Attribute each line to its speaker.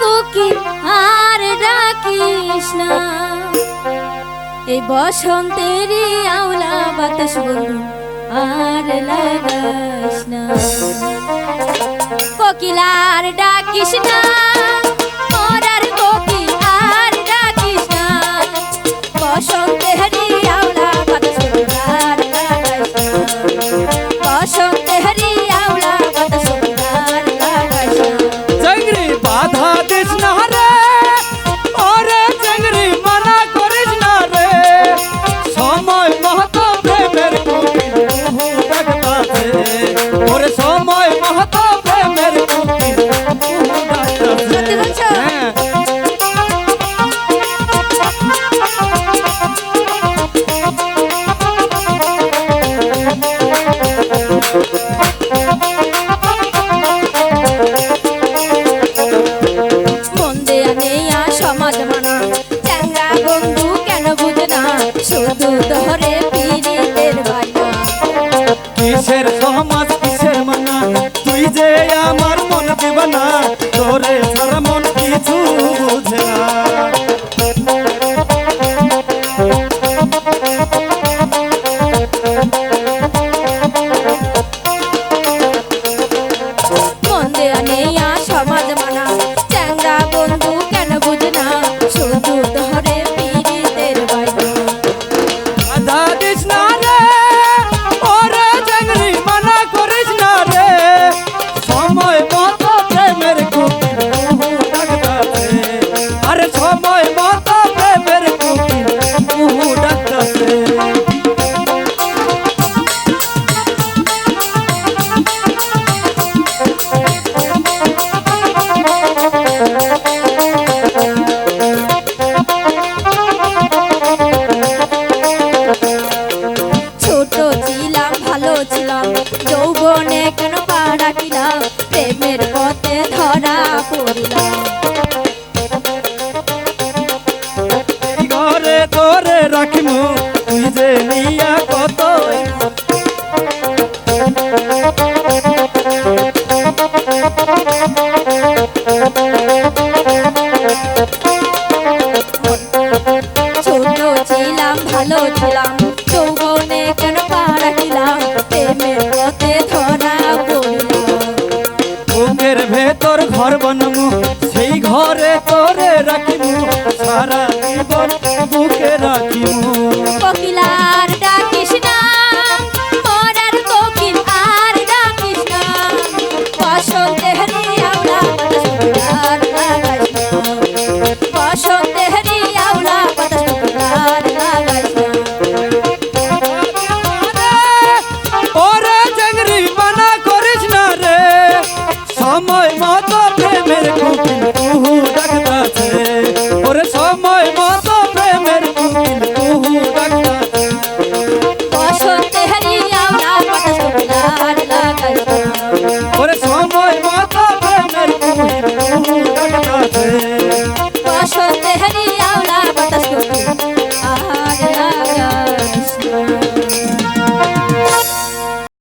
Speaker 1: Cookie আর ডাকিস না। এই বসন্তেরই আওলা বাতাস বন্ধু, আর লাগাস না। কোকিলার ডাকিস না। শহরে পীড়িতের বাড়ি
Speaker 2: কিসের সমাজ কিসের মানা? তুই যে আমার মন দেবানা তোরে
Speaker 1: ছিলাম যৌবনে কেন পাড়া রাখিলাম? প্রেমের পথে ধরা পড়িলাম। cuerpo no